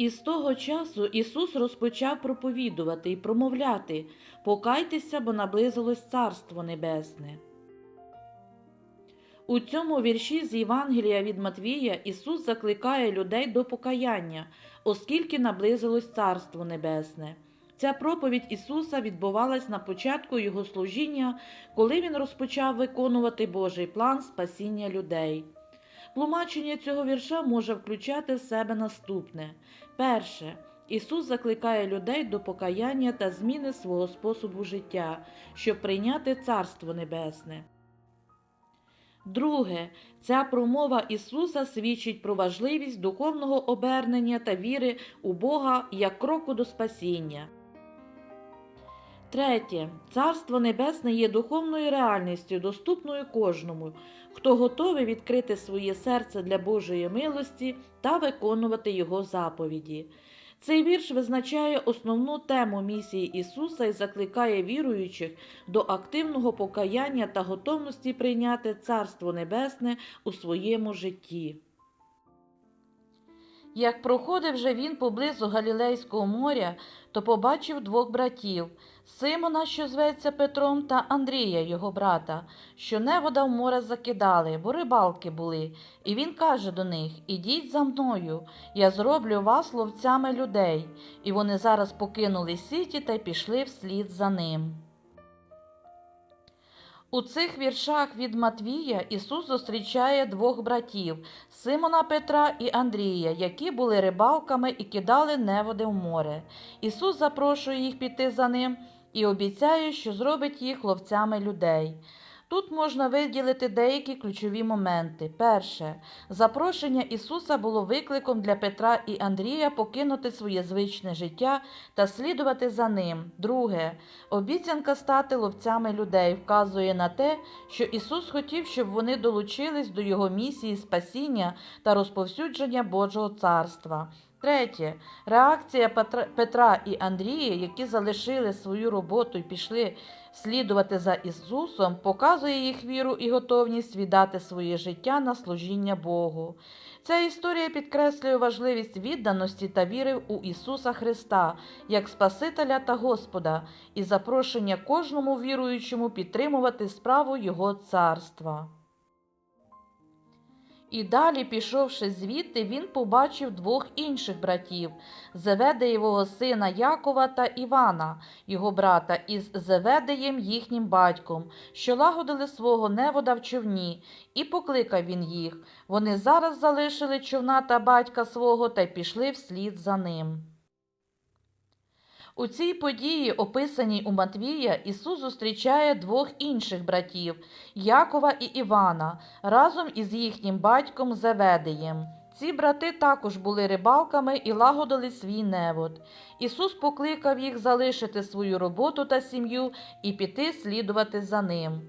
І з того часу Ісус розпочав проповідувати і промовляти Покайтеся, бо наблизилось Царство Небесне. У цьому вірші з Євангелія від Матвія Ісус закликає людей до покаяння, оскільки наблизилось Царство Небесне. Ця проповідь Ісуса відбувалась на початку Його служіння, коли Він розпочав виконувати Божий план спасіння людей. Тлумачення цього вірша може включати в себе наступне. Перше. Ісус закликає людей до покаяння та зміни свого способу життя, щоб прийняти Царство Небесне. Друге, ця промова Ісуса свідчить про важливість духовного обернення та віри у Бога як кроку до спасіння. Третє. Царство Небесне є духовною реальністю, доступною кожному, хто готовий відкрити своє серце для Божої милості та виконувати Його заповіді. Цей вірш визначає основну тему місії Ісуса і закликає віруючих до активного покаяння та готовності прийняти Царство Небесне у своєму житті. Як проходив же він поблизу Галілейського моря, то побачив двох братів Симона, що зветься Петром, та Андрія, його брата, що невода в море закидали, бо рибалки були. І він каже до них Ідіть за мною, я зроблю вас ловцями людей. І вони зараз покинули сіті та й пішли вслід за ним. У цих віршах від Матвія Ісус зустрічає двох братів Симона Петра і Андрія, які були рибалками і кидали неводи в море. Ісус запрошує їх піти за ним і обіцяє, що зробить їх ловцями людей. Тут можна виділити деякі ключові моменти. Перше, запрошення Ісуса було викликом для Петра і Андрія покинути своє звичне життя та слідувати за ним. Друге, обіцянка стати ловцями людей вказує на те, що Ісус хотів, щоб вони долучились до Його місії спасіння та розповсюдження Божого царства. Третє, реакція Петра- і Андрія, які залишили свою роботу і пішли слідувати за Ісусом, показує їх віру і готовність віддати своє життя на служіння Богу. Ця історія підкреслює важливість відданості та віри у Ісуса Христа як Спасителя та Господа і запрошення кожному віруючому підтримувати справу Його царства. І далі, пішовши звідти, він побачив двох інших братів Зеведеєвого сина Якова та Івана, його брата, із Зеведеєм їхнім батьком, що лагодили свого невода в човні, і покликав він їх. Вони зараз залишили човна та батька свого та пішли вслід за ним. У цій події, описаній у Матвія, Ісус зустрічає двох інших братів Якова і Івана разом із їхнім батьком Зеведеєм. Ці брати також були рибалками і лагодили свій невод. Ісус покликав їх залишити свою роботу та сім'ю і піти слідувати за ним.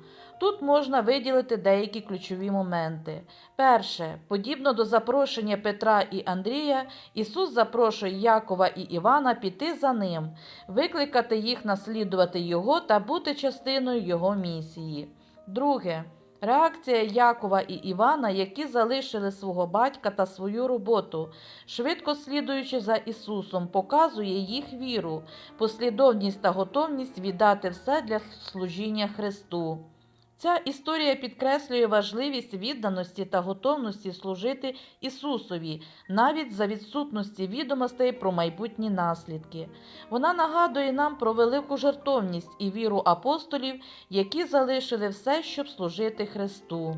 Тут можна виділити деякі ключові моменти. Перше, подібно до запрошення Петра і Андрія, Ісус запрошує Якова і Івана піти за ним, викликати їх наслідувати Його та бути частиною Його місії. Друге, реакція Якова і Івана, які залишили свого батька та свою роботу, швидко слідуючи за Ісусом, показує їх віру, послідовність та готовність віддати все для служіння Христу. Ця історія підкреслює важливість відданості та готовності служити Ісусові, навіть за відсутності відомостей про майбутні наслідки. Вона нагадує нам про велику жертовність і віру апостолів, які залишили все, щоб служити Христу.